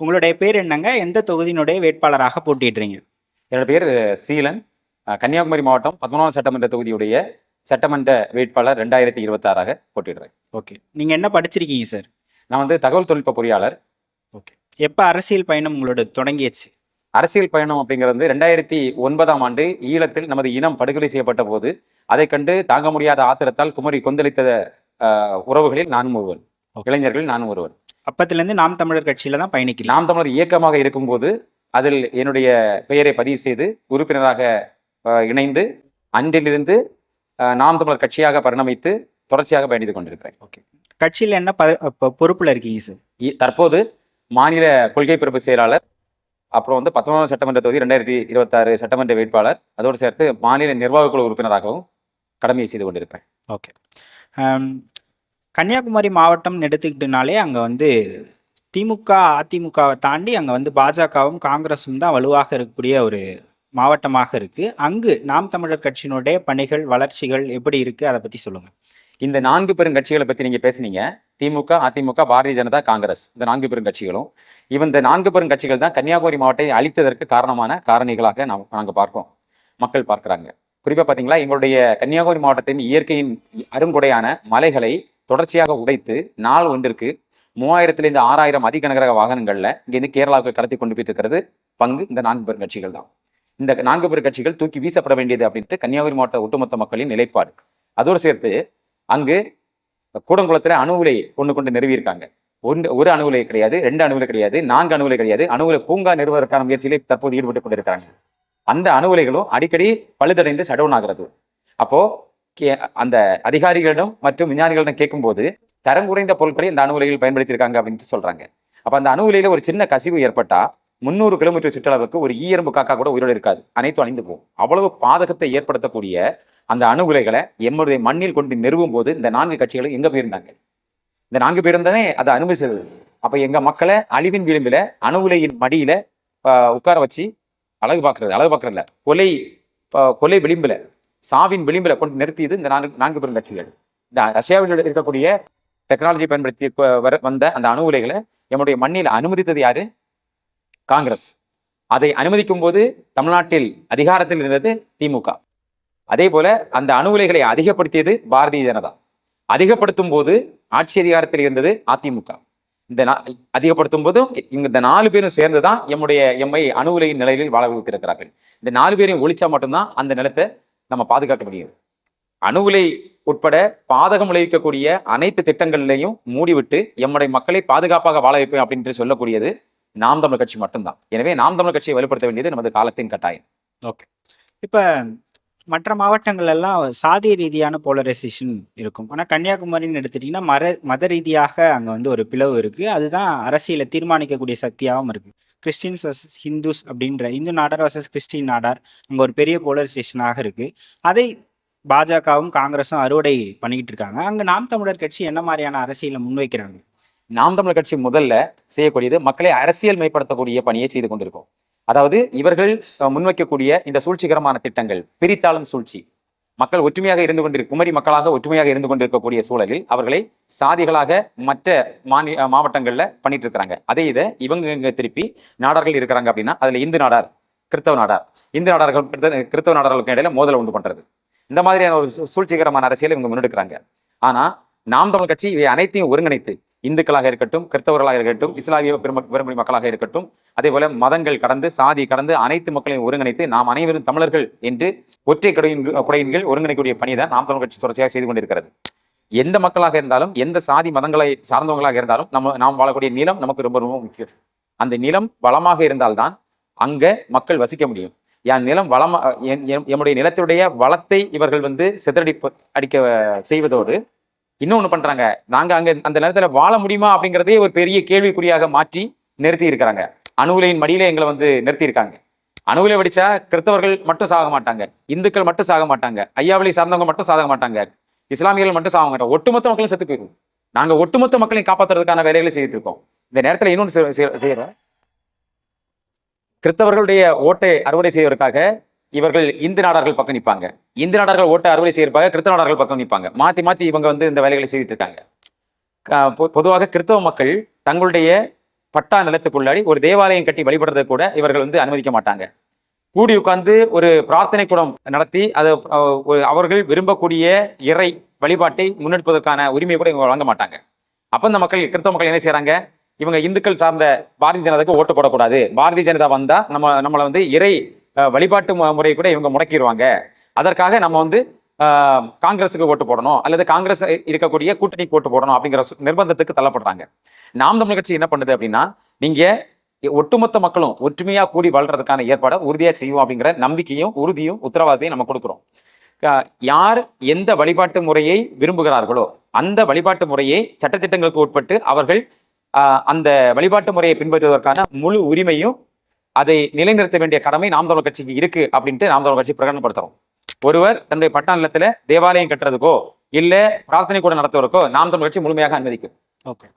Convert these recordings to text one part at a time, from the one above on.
உங்களுடைய பேர் என்னங்க? எந்த தொகுதியினுடைய வேட்பாளராக போட்டிடுறீங்க என்னோட பேர் ஸ்ரீலன் கன்னியாகுமரி மாவட்டம் பதினொன்றாம் சட்டமன்ற தொகுதியுடைய சட்டமன்ற வேட்பாளர் ரெண்டாயிரத்தி இருபத்தாறாக போட்டிடுறேன் ஓகே. நீங்கள் என்ன படிச்சிருக்கீங்க சார்? நான் வந்து தகவல் தொழில்நுட்ப பொறியாளர். ஓகே. எப்போ அரசியல் பயணம் உங்களோட தொடங்கியச்சு? அரசியல் பயணம் அப்படிங்கிறது ரெண்டாயிரத்தி ஒன்பதாம் ஆண்டு ஈழத்தில் நமது இனம் படுகொலை செய்யப்பட்ட போது அதை கண்டு தாங்க முடியாத ஆத்திரத்தால் குமரி கொந்தளித்த உறவுகளில் நானும் ஒருவன். இளைஞர்களில் நானும் ஒருவன். அப்பத்துலேருந்து நாம் தமிழர் கட்சியில தான் பயணிக்கிறீங்க நாம் தமிழர் இயக்கமாக இருக்கும்போது அதில் என்னுடைய பெயரை பதிவு செய்து உறுப்பினராக இணைந்து அன்றிலிருந்து நாம் தமிழர் கட்சியாக பரிணமித்து தொடர்ச்சியாக பயணித்துக் கொண்டிருக்கிறேன். கட்சியில் என்ன பொறுப்புல இருக்கீங்க சார்? தற்போது மாநில கொள்கை பிறப்பு செயலாளர் அப்புறம் வந்து பத்தொன்பதாம் சட்டமன்ற தொகுதி ரெண்டாயிரத்தி இருபத்தாறு சட்டமன்ற வேட்பாளர் அதோடு சேர்த்து மாநில நிர்வாகக் குழு உறுப்பினராகவும் கடமையை செய்து கொண்டிருக்கிறேன். ஓகே. கன்னியாகுமரி மாவட்டம்னு எடுத்துக்கிட்டனாலே அங்கே வந்து திமுக அதிமுகவை தாண்டி அங்கே வந்து பாஜகவும் காங்கிரஸும் தான் வலுவாக இருக்கக்கூடிய ஒரு மாவட்டமாக இருக்குது அங்கு நாம் தமிழர் கட்சியினுடைய பணிகள் வளர்ச்சிகள் எப்படி இருக்குது அதை பற்றி சொல்லுங்கள் இந்த நான்கு பெரும் கட்சிகளை பற்றி நீங்கள் பேசுனீங்க. திமுக அதிமுக பாரதிய ஜனதா காங்கிரஸ். இந்த நான்கு பெரும் கட்சிகளும் இவன் இந்த நான்கு பெரும் கட்சிகள் தான் கன்னியாகுமரி மாவட்டத்தை அழித்ததற்கு காரணமான காரணிகளாக நாம் நாங்கள் பார்க்கிறோம். மக்கள் பார்க்குறாங்க. குறிப்பாக பார்த்தீங்களா எங்களுடைய கன்னியாகுமரி மாவட்டத்தின் இயற்கையின் அருங்கொடையான மலைகளை தொடர்ச்சியாக உடைத்து நாள் ஒன்றிற்கு மூவாயிரத்திலிருந்து ஆறாயிரம் அதிகனகர வாகனங்கள்ல இங்கிருந்து கேரளாவுக்கு கடத்தி கொண்டு போயிட்டு இருக்கிறது பங்கு இந்த நான்கு பேர் கட்சிகள் தான். இந்த நான்கு பேர் கட்சிகள் தூக்கி வீசப்பட வேண்டியது அப்படின்ட்டு கன்னியாகுமரி மாவட்ட ஒட்டுமொத்த மக்களின் நிலைப்பாடு. அதோடு சேர்த்து அங்கு கூடங்குளத்துல அணு உலை கொண்டு கொண்டு நிறுவியிருக்காங்க. ஒன்று ஒரு அணு உலை கிடையாது ரெண்டு அணு உலை கிடையாது நான்கு அணு உலை கிடையாது அணு உலை பூங்கா நிறுவதற்கான முயற்சியிலே தற்போது ஈடுபட்டு கொண்டிருக்கிறாங்க. அந்த அணு உலைகளும் அடிக்கடி பழுதடைந்து சடவுன் ஆகிறது. அப்போ அந்த அதிகாரிகளிடம் மற்றும் விஞ்ஞானிகளிடம் கேட்கும்போது தரம் குறைந்த பொருட்களை இந்த அணு உலையில் பயன்படுத்தியிருக்காங்க அப்படின்ட்டு சொல்றாங்க. அப்போ அந்த அணு உலையில் ஒரு சின்ன கசிவு ஏற்பட்டா முந்நூறு கிலோமீட்டர் சுற்றளவுக்கு ஒரு ஈயம்பு காக்கா கூட உயிரோடு இருக்காது. அனைத்தும் அணிந்து போகும். அவ்வளவு பாதகத்தை ஏற்படுத்தக்கூடிய அந்த அணு உலைகளை எம்முடைய மண்ணில் கொண்டு நிறுவும் போது இந்த நான்கு கட்சிகளும் எங்க போயிருந்தாங்க? இந்த நான்கு பேரும் தானே அதை அனுமதிச்சது அப்போ எங்க மக்களை அழிவின் விளிம்பில் அணு உலையின் மடியில உட்கார வச்சு அழகு பார்க்கறது. அழகு பார்க்கறதுல கொலை கொலை விளிம்பில் சாவின் விளிம்பில் கொண்டு நிறுத்தியது இந்த நான்கு நான்கு பெரும் கட்சிகள் இந்த ரஷ்யாவில் இருக்கக்கூடிய டெக்னாலஜி பயன்படுத்தி வர- வந்த அந்த அணு உலைகளை எம்முடைய மண்ணில் அனுமதித்தது யாரு? காங்கிரஸ். அதை அனுமதிக்கும் போது தமிழ்நாட்டில் அதிகாரத்தில் இருந்தது திமுக. அதே போல அந்த அணு உலைகளை அதிகப்படுத்தியது பாரதிய ஜனதா. அதிகப்படுத்தும் போது ஆட்சி அதிகாரத்தில் இருந்தது அதிமுக. இந்த நா- அதிகப்படுத்தும் போதும் இங்க இந்த நாலு பேரும் சேர்ந்து தான் எம்முடைய எம்மை அணு உலையின் நிலையில் வாழ வைத்திருக்கிறார்கள். இந்த நாலு பேரையும் ஒழிச்சா மட்டும்தான் அந்த நிலத்தை நம்ம பாதுகாக்க முடியும். அணு உலை உட்பட பாதகம் விளைவிக்கக்கூடிய அனைத்து திட்டங்களிலையும் மூடிவிட்டு எம்முடைய மக்களை பாதுகாப்பாக வாழ வைப்பேன் அப்படின்ட்டு சொல்லக்கூடியது நாம் தமிழ் கட்சி மட்டும்தான். எனவே நாம் தமிழ் கட்சியை வலுப்படுத்த வேண்டியது நமது காலத்தின் கட்டாயம். ஓகே. இப்போ மற்ற மாவட்டங்கள் எல்லாம் சாதி ரீதியான போலரைசேஷன் இருக்கும். ஆனால் கன்னியாகுமரின்னு எடுத்துட்டிங்கன்னா மர மத ரீதியாக அங்கே வந்து ஒரு பிளவு இருக்குது அதுதான் அரசியலை தீர்மானிக்கக்கூடிய சக்தியாகவும் இருக்குது கிறிஸ்டின்ஸ் வர்சஸ் ஹிந்துஸ் அப்படின்ற இந்து நாடார் வர்சஸ் கிறிஸ்டின் நாடார் அங்கே ஒரு பெரிய போலரைசேஷனாக இருக்குது அதை பாஜகவும் காங்கிரஸும் அறுவடை பண்ணிக்கிட்டு இருக்காங்க. அங்கே நாம் தமிழர் கட்சி என்ன மாதிரியான அரசியலை முன்வைக்கிறாங்க? நாம் தமிழர் கட்சி முதல்ல செய்யக்கூடியது மக்களை அரசியல் மேம்படுத்தக்கூடிய பணியை செய்து கொண்டிருக்கோம். அதாவது இவர்கள் முன்வைக்கக்கூடிய இந்த சூழ்ச்சிகரமான திட்டங்கள் பிரித்தாளும் சூழ்ச்சி. மக்கள் ஒற்றுமையாக இருந்து கொண்டிரு குமரி மக்களாக ஒற்றுமையாக இருந்து கொண்டிருக்கக்கூடிய சூழலில் அவர்களை சாதிகளாக மற்ற மாநில மாவட்டங்களில் பண்ணிட்டு இருக்கிறாங்க அதே இதை இவங்க திருப்பி நாடார்கள் இருக்கிறாங்க அப்படின்னா அதில் இந்து நாடார் கிறிஸ்தவ நாடார். இந்து நாடார்கள் கிறித்தவ கிறிஸ்தவ நாடார்களுக்கு இடையில மோதலை உண்டு பண்றது. இந்த மாதிரியான ஒரு சூழ்ச்சிகரமான அரசியலை இவங்க முன்னெடுக்கிறாங்க. ஆனால் நாம் தமிழ் கட்சி இவை அனைத்தையும் ஒருங்கிணைத்து இந்துக்களாக இருக்கட்டும் கிறிஸ்தவர்களாக இருக்கட்டும் இஸ்லாமிய பெரும மக்களாக இருக்கட்டும் அதே போல மதங்கள் கடந்து சாதி கடந்து அனைத்து மக்களையும் ஒருங்கிணைத்து நாம் அனைவரும் தமிழர்கள் என்று ஒற்றை கடையின் குடையின் கீழ் ஒருங்கிணைக்கக்கூடிய பணியை தான் நாம் தமிழ் கட்சி தொடர்ச்சியாக செய்து கொண்டிருக்கிறது. எந்த மக்களாக இருந்தாலும் எந்த சாதி மதங்களை சார்ந்தவங்களாக இருந்தாலும் நம்ம நாம் வாழக்கூடிய நிலம் நமக்கு ரொம்ப ரொம்ப முக்கியம். அந்த நிலம் வளமாக இருந்தால்தான் அங்க மக்கள் வசிக்க முடியும். என் நிலம் வளமா என் எம்- நிலத்துடைய வளத்தை இவர்கள் வந்து சிதறடி அடிக்க செய்வதோடு இன்னொன்று பண்றாங்க. நாங்க அங்க அந்த நேரத்துல வாழ முடியுமா அப்படிங்கிறதே ஒரு பெரிய கேள்விக்குறியாக மாற்றி நிறுத்தி இருக்கிறாங்க. அணுகுலையின் மடியில எங்களை வந்து நிறுத்தி இருக்காங்க. அணுகுலை வெடிச்சா கிறிஸ்தவர்கள் மட்டும் சாக மாட்டாங்க. இந்துக்கள் மட்டும் சாக மாட்டாங்க. ஐயாவளி சார்ந்தவங்க மட்டும் சாக மாட்டாங்க. இஸ்லாமியர்கள் மட்டும் சாக மாட்டாங்க. ஒட்டுமொத்த மக்களும் செத்து போயிடும் நாங்க ஒட்டுமொத்த மக்களையும் காப்பாத்துறதுக்கான வேலைகளை செய்துட்டு இருக்கோம். இந்த நேரத்துல இன்னொன்று செய்- செய்யறோம் கிறிஸ்தவர்களுடைய ஓட்டை அறுவடை செய்வதற்காக இவர்கள் இந்து நாடார்கள் பக்கம் நிற்பாங்க. இந்து நாடார்கள் ஓட்ட அறுவடை செய்யறதுக்காக கிறிஸ்தவ நாடார்கள் பக்கம் நிற்பாங்க. மாத்தி மாத்தி இவங்க வந்து இந்த வேலைகளை செய்துட்டு இருக்காங்க. பொ- பொதுவாக கிறிஸ்தவ மக்கள் தங்களுடைய பட்டா நிலத்துக்குள்ளாடி ஒரு தேவாலயம் கட்டி வழிபடுறதை கூட இவர்கள் வந்து அனுமதிக்க மாட்டாங்க. கூடி உட்கார்ந்து ஒரு பிரார்த்தனை கூடம் நடத்தி அதை ஒரு அவர்கள் விரும்பக்கூடிய இறை வழிபாட்டை முன்னெடுப்பதற்கான உரிமையை கூட இவங்க வழங்க மாட்டாங்க. அப்போ இந்த மக்கள் கிறிஸ்தவ மக்கள் என்ன செய்கிறாங்க இவங்க இந்துக்கள் சார்ந்த பாரதிய ஜனதாக்கு ஓட்டு போடக்கூடாது. பாரதிய ஜனதா வந்தால் நம்ம நம்மளை வந்து இறை வழிபாட்டு மு- முறை கூட இவங்க முடக்கிடுவாங்க அதற்காக நம்ம வந்து காங்கிரஸுக்கு ஓட்டு போடணும் அல்லது காங்கிரஸ் இருக்கக்கூடிய கூட்டணிக்கு ஓட்டு போடணும் அப்படிங்கிற நிர்பந்தத்துக்கு தள்ளப்படுறாங்க. நாம் தமிழ் கட்சி என்ன பண்ணுது அப்படின்னா நீங்க ஒட்டுமொத்த மக்களும் ஒற்றுமையா கூடி வளர்றதுக்கான ஏற்பாடை உறுதியா செய்வோம் அப்படிங்கிற நம்பிக்கையும் உறுதியும் உத்தரவாதத்தையும் நம்ம கொடுக்குறோம். யார் எந்த வழிபாட்டு முறையை விரும்புகிறார்களோ அந்த வழிபாட்டு முறையை சட்டத்திட்டங்களுக்கு உட்பட்டு அவர்கள் அந்த வழிபாட்டு முறையை பின்பற்றுவதற்கான முழு உரிமையும் அதை நிலைநிறுத்த வேண்டிய கடமை நாம் தமிழர் கட்சிக்கு இருக்கு அப்படின்ட்டு நாம் தமிழர் கட்சி பிரகடனப்படுத்துறோம். ஒருவர் தன்னுடைய பட்டா நிலத்துல தேவாலயம் கட்டுறதுக்கோ இல்ல பிரார்த்தனை கூட நடத்துவதற்கோ நாம் தமிழர் கட்சி முழுமையாக அனுமதிக்கும்.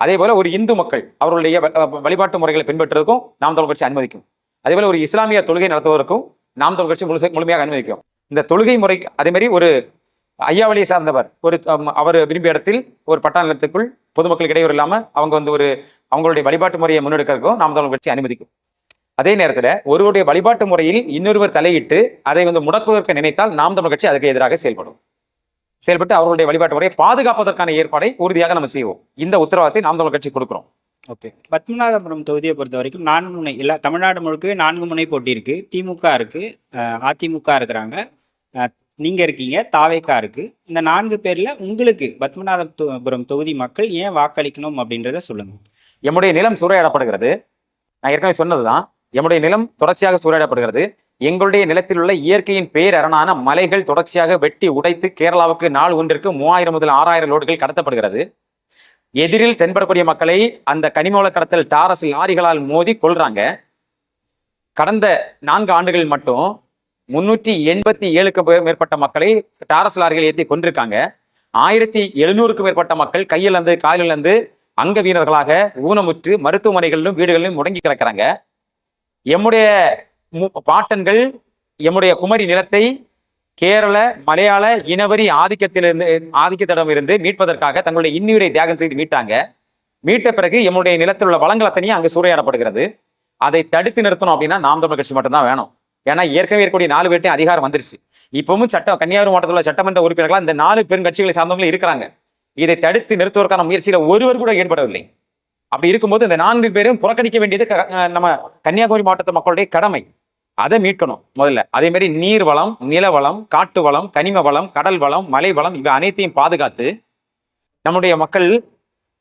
அதே போல ஒரு இந்து மக்கள் அஹ் வழிபாட்டு முறைகளை பின்பற்றுவதற்கும் நாம் தமிழ் கட்சி அனுமதிக்கும். அதே போல ஒரு இஸ்லாமிய தொழுகை நடத்துவதற்கும் நாம் தமிழ் கட்சி முழுச முழுமையாக அனுமதிக்கும். இந்த தொழுகை முறை அதே மாதிரி ஒரு ஐயாவளியை சார்ந்தவர் ஒரு அவர் விரும்பிய இடத்தில் ஒரு பட்டா நிலத்துக்குள் பொதுமக்களுக்கு இடையூறு இல்லாம அவங்க வந்து ஒரு அவங்களுடைய வழிபாட்டு முறையை முன்னெடுக்கிறதுக்கும் நாம் தமிழ் கட்சி அனுமதிக்கும். அதே நேரத்துல ஒருவருடைய வழிபாட்டு முறையில் இன்னொருவர் தலையிட்டு அதை வந்து முடக்குவதற்கு நினைத்தால் நாம் தமிழ் கட்சி அதுக்கு எதிராக செயல்படும். செயல்பட்டு அவர்களுடைய வழிபாட்டு முறையை பாதுகாப்பதற்கான ஏற்பாடை உறுதியாக நம்ம செய்வோம். இந்த உத்தரவாதத்தை நாம் தமிழ் கட்சி கொடுக்கிறோம். ஓகே. பத்மநாபபுரம் தொகுதியை பொறுத்த வரைக்கும் நான்கு முனை இல்லை தமிழ்நாடு முழுக்கவே நான்கு முனை போட்டி இருக்கு. திமுக இருக்கு அதிமுக இருக்கிறாங்க. நீங்க இருக்கீங்க தாவேக்கா இருக்கு. இந்த நான்கு பேர்ல உங்களுக்கு பத்மநாபபுரம் தொகுதி மக்கள் ஏன் வாக்களிக்கணும் அப்படின்றத சொல்லுங்க. எம்முடைய நிலம் சூறையாடப்படுகிறது. நான் ஏற்கனவே சொன்னதுதான் எம்முடைய நிலம் தொடர்ச்சியாக சூறையாடப்படுகிறது. எங்களுடைய நிலத்தில் உள்ள இயற்கையின் பேரரணான மலைகள் தொடர்ச்சியாக வெட்டி உடைத்து கேரளாவுக்கு நாள் ஒன்றிற்கு மூவாயிரம் முதல் ஆறாயிரம் லோடுகள் கடத்தப்படுகிறது. எதிரில் தென்படக்கூடிய மக்களை அந்த கனிமவள கடத்தல் டாரஸ் லாரிகளால் மோதி கொள்றாங்க கடந்த நான்கு ஆண்டுகளில் மட்டும் முன்னூற்றி எண்பத்தி ஏழுக்கு மேற்பட்ட மக்களை டாரஸ் லாரிகள் ஏற்றி கொண்டிருக்காங்க ஆயிரத்தி எழுநூறுக்கும் மேற்பட்ட மக்கள் கையிலிருந்து காலிலிருந்து அங்க வீரர்களாக ஊனமுற்று மருத்துவமனைகளிலும் வீடுகளிலும் முடங்கி கிடக்கிறாங்க. எம்முடைய மு- பாட்டன்கள் எம்முடைய குமரி நிலத்தை கேரள மலையாள இனவரி ஆதிக்கத்திலிருந்து ஆதிக்கத்திடம் இருந்து மீட்பதற்காக தங்களுடைய இன்னுயிரை தியாகம் செய்து மீட்டாங்க. மீட்ட பிறகு எம்முடைய நிலத்தில் உள்ள வளங்கள் அத்தனையும் அங்கு சூறையாடப்படுகிறது. அதை தடுத்து நிறுத்தணும் அப்படின்னா நாம் தமிழ் கட்சி மட்டும்தான் வேணும். ஏன்னா ஏற்கனவே இருக்கக்கூடிய நாலு பேர்ட்டையும் அதிகாரம் வந்துருச்சு. இப்பவும் சட்டம் கன்னியாகுமரி மாவட்டத்தில் உள்ள சட்டமன்ற உறுப்பினர்களாக இந்த நாலு பெருங்கட்சிகளை சார்ந்தவங்களும் இருக்கிறாங்க. இதை தடுத்து நிறுத்துவதற்கான முயற்சியில் ஒருவர் கூட ஈடுபடவில்லை. அப்படி இருக்கும்போது இந்த நான்கு பேரும் புறக்கணிக்க வேண்டியது க- நம்ம கன்னியாகுமரி மாவட்டத்து மக்களுடைய கடமை. அதை மீட்கணும் முதல்ல. அதே மாதிரி நீர் வளம் நில வளம் காட்டு வளம் கனிம வளம் கடல் வளம் மலை வளம் இவை அனைத்தையும் பாதுகாத்து நம்முடைய மக்கள்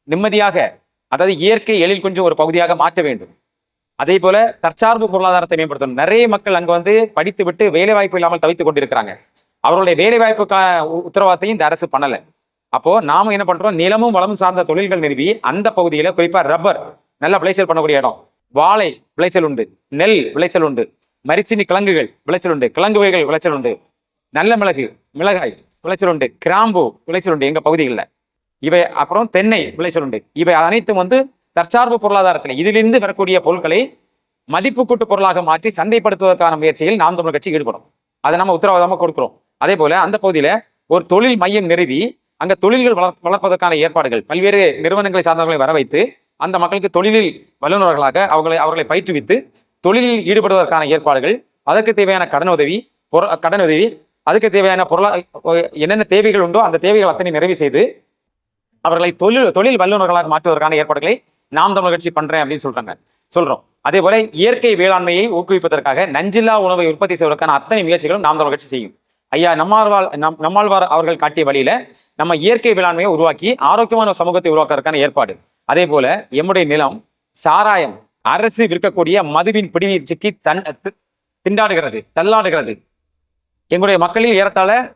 நிம்மதியாக அதாவது இயற்கை எழில் கொஞ்சம் ஒரு பகுதியாக மாற்ற வேண்டும். அதே போல தற்சார்பு பொருளாதாரத்தை மேம்படுத்தணும். நிறைய மக்கள் அங்கே வந்து படித்து விட்டு வேலை வாய்ப்பு இல்லாமல் தவித்துக் கொண்டிருக்கிறாங்க. அவர்களுடைய வேலை வாய்ப்புக்கான உ- உத்தரவாதத்தையும் இந்த அரசு பண்ணலை. அப்போ நாம என்ன பண்றோம்? நிலமும் வளமும் சார்ந்த தொழில்கள் நிறுவி அந்த பகுதியில குறிப்பா ரப்பர் நல்ல விளைச்சல் பண்ணக்கூடிய இடம். வாழை விளைச்சல் உண்டு நெல் விளைச்சல் உண்டு மரிச்சினி கிழங்குகள் விளைச்சல் உண்டு கிழங்கு வகைகள் விளைச்சல் உண்டு நல்ல மிளகு மிளகாய் விளைச்சல் உண்டு கிராம்பு விளைச்சல் உண்டு எங்க பகுதிகளில். இவை அப்புறம் தென்னை விளைச்சல் உண்டு. இவை அனைத்தும் வந்து தற்சார்பு பொருளாதாரத்தில் இதிலிருந்து வரக்கூடிய பொருட்களை மதிப்பு கூட்டு பொருளாக மாற்றி சந்தைப்படுத்துவதற்கான முயற்சியில் நாம் தமிழ் கட்சி ஈடுபடும். அதை நம்ம உத்தரவாதமாக கொடுக்குறோம். அதே போல அந்த பகுதியில் ஒரு தொழில் மையம் நிறுவி அங்க தொழில்கள் வள வளர்ப்பதற்கான ஏற்பாடுகள் பல்வேறு நிறுவனங்களை சார்ந்தவர்களை வர வைத்து அந்த மக்களுக்கு தொழிலில் வல்லுநர்களாக அவர்களை அவர்களை பயிற்றுவித்து தொழிலில் ஈடுபடுவதற்கான ஏற்பாடுகள் அதற்கு தேவையான கடன் உதவி கடன் உதவி அதுக்கு தேவையான பொருளா என்னென்ன தேவைகள் உண்டோ அந்த தேவைகள் அத்தனை நிறைவு செய்து அவர்களை தொழில் தொழில் வல்லுநர்களாக மாற்றுவதற்கான ஏற்பாடுகளை நாம் தமிழ் கட்சி பண்றேன் அப்படின்னு சொல்றாங்க. சொல்றோம். அதே போல இயற்கை வேளாண்மையை ஊக்குவிப்பதற்காக நஞ்சில்லா உணவை உற்பத்தி செய்வதற்கான அத்தனை முயற்சிகளும் நாம் தமிழ் கட்சி செய்யும். ஐயா நம்மாழ்வார் நம் நம்மாழ்வார் அவர்கள் காட்டிய வழியில நம்ம இயற்கை வேளாண்மையை உருவாக்கி ஆரோக்கியமான சமூகத்தை உருவாக்குறதுக்கான ஏற்பாடு. அதே போல எம்முடைய நிலம் சாராயம் அரசு விற்கக்கூடிய மதுவின் பிடிநீர் சிக்கி தன் தி- திண்டாடுகிறது தள்ளாடுகிறது. எங்களுடைய மக்களில் ஏறத்தாழ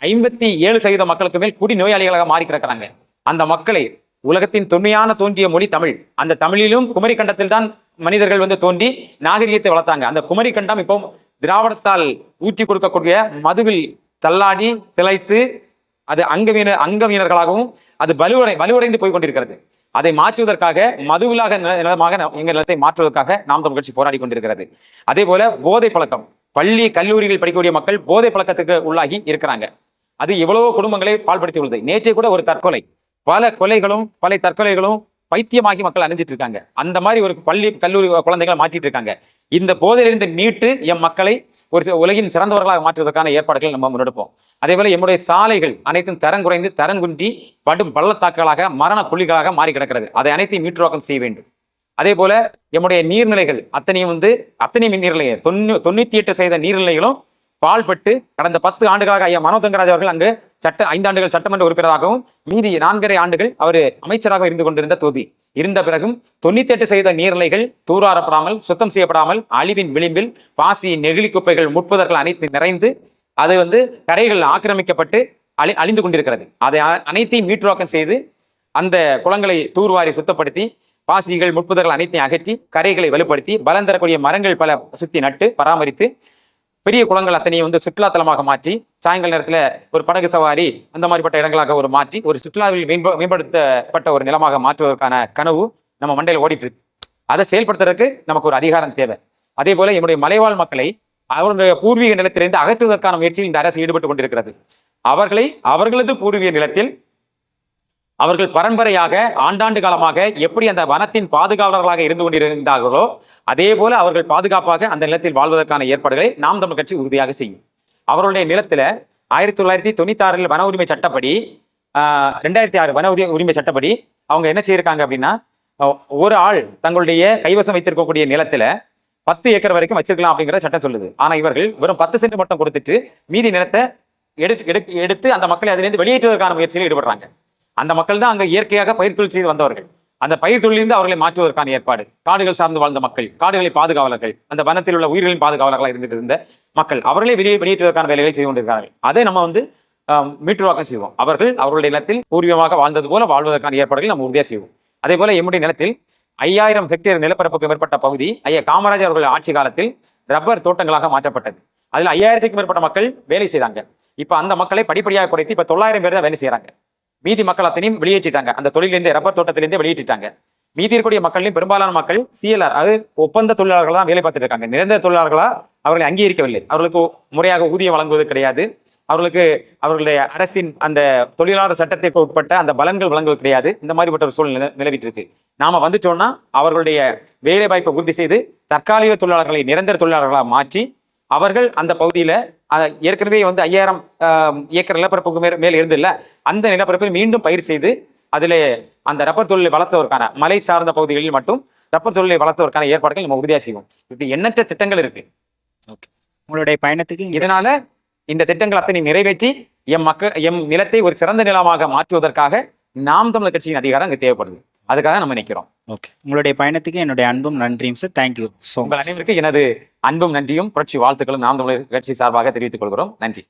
ஐம்பத்தி ஏழு சதவீத மக்களுக்கு மேல் குடி நோயாளிகளாக மாறி கிடக்கிறாங்க. அந்த மக்களை உலகத்தின் தொன்மையான தோன்றிய மொழி தமிழ். அந்த தமிழிலும் குமரி கண்டத்தில் தான் மனிதர்கள் வந்து தோன்றி நாகரிகத்தை வளர்த்தாங்க. அந்த குமரி கண்டம் இப்போ திராவிடத்தால் ஊற்றி கொடுக்கக்கூடிய மதுவில் தள்ளாடி திளைத்து அது அங்கவீன அங்கவீனர்களாகவும் அது வலுவடை வலுவடைந்து போய் கொண்டிருக்கிறது. அதை மாற்றுவதற்காக மதுவிலாக நில- நிலமாக எங்கள் நிலத்தை மாற்றுவதற்காக நாம் தமிழ் கட்சி போராடி கொண்டிருக்கிறது. அதே போல போதை பழக்கம். பள்ளி கல்லூரிகள் படிக்கக்கூடிய மக்கள் போதை பழக்கத்துக்கு உள்ளாகி இருக்கிறாங்க. அது எவ்வளவோ குடும்பங்களை பால்படுத்தி உள்ளது. நேற்றே கூட ஒரு தற்கொலை. பல கொலைகளும் பல தற்கொலைகளும் பைத்தியமாகி மக்கள் அணிஞ்சிட்டு இருக்காங்க. அந்த மாதிரி ஒரு பள்ளி கல்லூரி குழந்தைகளை மாற்றிட்டு இருக்காங்க. இந்த போதையிலிருந்து மீட்டு எம் மக்களை ஒரு உலகின் சிறந்தவர்களாக மாற்றுவதற்கான ஏற்பாடுகளை நம்ம முன்னெடுப்போம். அதே போல எம்முடைய சாலைகள் அனைத்தும் தரம் குறைந்து தரங்குன்றி படும் பள்ளத்தாக்குகளாக மரண புள்ளிகளாக மாறி கிடக்கிறது. அதை அனைத்தையும் மீட்டுருவாக்கம் செய்ய வேண்டும். அதே போல எம்முடைய நீர்நிலைகள் அத்தனையும் வந்து அத்தனையும் நீர்நிலையை தொண்ணூ தொண்ணூத்தி எட்டு செய்த நீர்நிலைகளும் பால்பட்டு கடந்த பத்து ஆண்டுகளாக ஐயா மனோ தங்கராஜ் அவர்கள் அங்கு சட்ட ஐந்தாண்டுகள் சட்டமன்ற உறுப்பினராகவும் மீதி நான்கரை ஆண்டுகள் அவர் அமைச்சராக இருந்து கொண்டிருந்த தொகுதி. இருந்த பிறகும் தொண்ணூத்தி எட்டு செய்த நீர்நிலைகள் தூராறப்படாமல் சுத்தம் செய்யப்படாமல் அழிவின் விளிம்பில் பாசி நெகிழி குப்பைகள் முட்புதர்கள் அனைத்து நிறைந்து அது வந்து கரைகள் ஆக்கிரமிக்கப்பட்டு அழி அழிந்து கொண்டிருக்கிறது. அதை அனைத்தையும் மீட்டுருவாக்கம் செய்து அந்த குளங்களை தூர்வாரி சுத்தப்படுத்தி பாசிகள் முட்புதர்கள் அனைத்தையும் அகற்றி கரைகளை வலுப்படுத்தி பலம் தரக்கூடிய மரங்கள் பல சுத்தி நட்டு பராமரித்து பெரிய குளங்கள் அத்தனையும் வந்து சுற்றுலாத்தலமாக மாற்றி சாயங்கால நேரத்தில் ஒரு படகு சவாரி அந்த மாதிரிப்பட்ட இடங்களாக ஒரு மாற்றி ஒரு சுற்றுலாவில் மேம்ப மேம்படுத்தப்பட்ட ஒரு நிலமாக மாற்றுவதற்கான கனவு நம்ம மண்டையில் ஓடிட்டு இருக்கு அதை செயல்படுத்துறதுக்கு நமக்கு ஒரு அதிகாரம் தேவை. அதே போல என்னுடைய மலைவாழ் மக்களை அவருடைய பூர்வீக நிலத்திலிருந்து அகற்றுவதற்கான முயற்சியில் இந்த அரசு ஈடுபட்டு கொண்டிருக்கிறது. அவர்களை அவர்களது பூர்வீக நிலத்தில் அவர்கள் பரம்பரையாக ஆண்டாண்டு காலமாக எப்படி அந்த வனத்தின் பாதுகாவலர்களாக இருந்து கொண்டிருந்தார்களோ அதே போல அவர்கள் பாதுகாப்பாக அந்த நிலத்தில் வாழ்வதற்கான ஏற்பாடுகளை நாம் தமிழ் கட்சி உறுதியாக செய்யும். அவர்களுடைய நிலத்தில் ஆயிரத்தி தொள்ளாயிரத்தி தொண்ணூத்தி ஆறில் வன உரிமை சட்டப்படி ரெண்டாயிரத்தி ஆறு வன உரி- உரிமை சட்டப்படி அவங்க என்ன செய்யிருக்காங்க அப்படின்னா ஒரு ஆள் தங்களுடைய கைவசம் வைத்திருக்கக்கூடிய நிலத்துல பத்து ஏக்கர் வரைக்கும் வச்சிருக்கலாம் அப்படிங்கிற சட்டம் சொல்லுது. ஆனா இவர்கள் வெறும் பத்து சென்ட் மட்டும் கொடுத்துட்டு மீதி நிலத்தை எடுத்து எடுத்து எடுத்து அந்த மக்களை அதிலிருந்து வெளியேற்றுவதற்கான முயற்சியில் ஈடுபடுறாங்க. அந்த மக்கள் தான் அங்கே இயற்கையாக பயிர் தொழில் செய்து வந்தவர்கள். அந்த பயிர் தொழிலிருந்து அவர்களை மாற்றுவதற்கான ஏற்பாடு. காடுகள் சார்ந்து வாழ்ந்த மக்கள் காடுகளை பாதுகாவலர்கள் அந்த வனத்தில் உள்ள உயிர்களின் பாதுகாவலர்களாக இருந்துட்டு இருந்த மக்கள் அவர்களே வெளியே வெளியேற்றுவதற்கான வேலைகளை செய்து கொண்டிருக்கிறார்கள். அதை நம்ம வந்து மீட்டுருவாக்கம் செய்வோம். அவர்கள் அவர்களுடைய நிலத்தில் பூர்வீகமாக வாழ்ந்தது போல வாழ்வதற்கான ஏற்பாடுகளை நம்ம உறுதியாக செய்வோம். அதே போல எம்முடைய நிலத்தில் ஐயாயிரம் ஹெக்டேர் நிலப்பரப்புக்கு மேற்பட்ட பகுதி ஐயா காமராஜர் அவர்கள் ஆட்சி காலத்தில் ரப்பர் தோட்டங்களாக மாற்றப்பட்டது. அதில் ஐயாயிரத்துக்கும் மேற்பட்ட மக்கள் வேலை செய்தாங்க. இப்போ அந்த மக்களை படிப்படியாக குறைத்து இப்போ தொள்ளாயிரம் பேர் தான் வேலை செய்கிறாங்க மீதி மக்கள் அத்தனையும் வெளியேற்றிட்டாங்க. அந்த தொழிலிருந்து ரப்பர் தோட்டத்திலிருந்து வெளியேற்றிட்டாங்க. மீதி இருக்கக்கூடிய மக்களையும் பெரும்பாலான மக்கள் சிஎல்ஆர் அது ஒப்பந்த தொழிலாளர்கள் தான் வேலை பார்த்துட்டு இருக்காங்க. நிரந்தர தொழிலாளர்களா அவர்களை அங்கீகரிக்கவில்லை அவர்களுக்கு முறையாக ஊதியம் வழங்குவது கிடையாது. அவர்களுக்கு அவர்களுடைய அரசின் அந்த தொழிலாளர் சட்டத்திற்கு உட்பட்ட அந்த பலன்கள் வழங்குவது கிடையாது. இந்த மாதிரிப்பட்ட ஒரு சூழ்நிலை நிலவிட்டு இருக்கு நாம வந்துட்டோம்னா அவர்களுடைய வேலை வாய்ப்பை உறுதி செய்து தற்காலிக தொழிலாளர்களை நிரந்தர தொழிலாளர்களாக மாற்றி அவர்கள் அந்த பகுதியில ஏற்கனவே வந்து ஐயாயிரம் ஏக்கர் நிலப்பரப்புக்கு மேல் மேல் இருந்து இல்ல அந்த நிலப்பரப்பில் மீண்டும் பயிர் செய்து அதிலே அந்த ரப்பர் தொழிலை வளர்த்ததற்கான மலை சார்ந்த பகுதிகளில் மட்டும் ரப்பர் தொழிலை வளர்த்ததற்கான ஏற்பாடுகள் நம்ம உறுதியாக செய்வோம். இப்படி எண்ணற்ற திட்டங்கள் இருக்கு. உங்களுடைய பயணத்துக்கு இதனால இந்த திட்டங்கள் அத்தனை நிறைவேற்றி எம் மக்கள் எம் நிலத்தை ஒரு சிறந்த நிலமாக மாற்றுவதற்காக நாம் தமிழர் கட்சியின் அதிகாரம் அங்கே தேவைப்படுது. அதுக்காக நம்ம நிற்கிறோம் ஓகே உங்களுடைய பயணத்துக்கு என்னுடைய அன்பும் நன்றியும் சார் தேங்க்யூ ஸோ உங்கள் மச் அனைவருக்கும் எனது அன்பும் நன்றியும் புரட்சி வாழ்த்துக்களும் நாம் தமிழர் கட்சி சார்பாக தெரிவித்துக் கொள்கிறோம். நன்றி.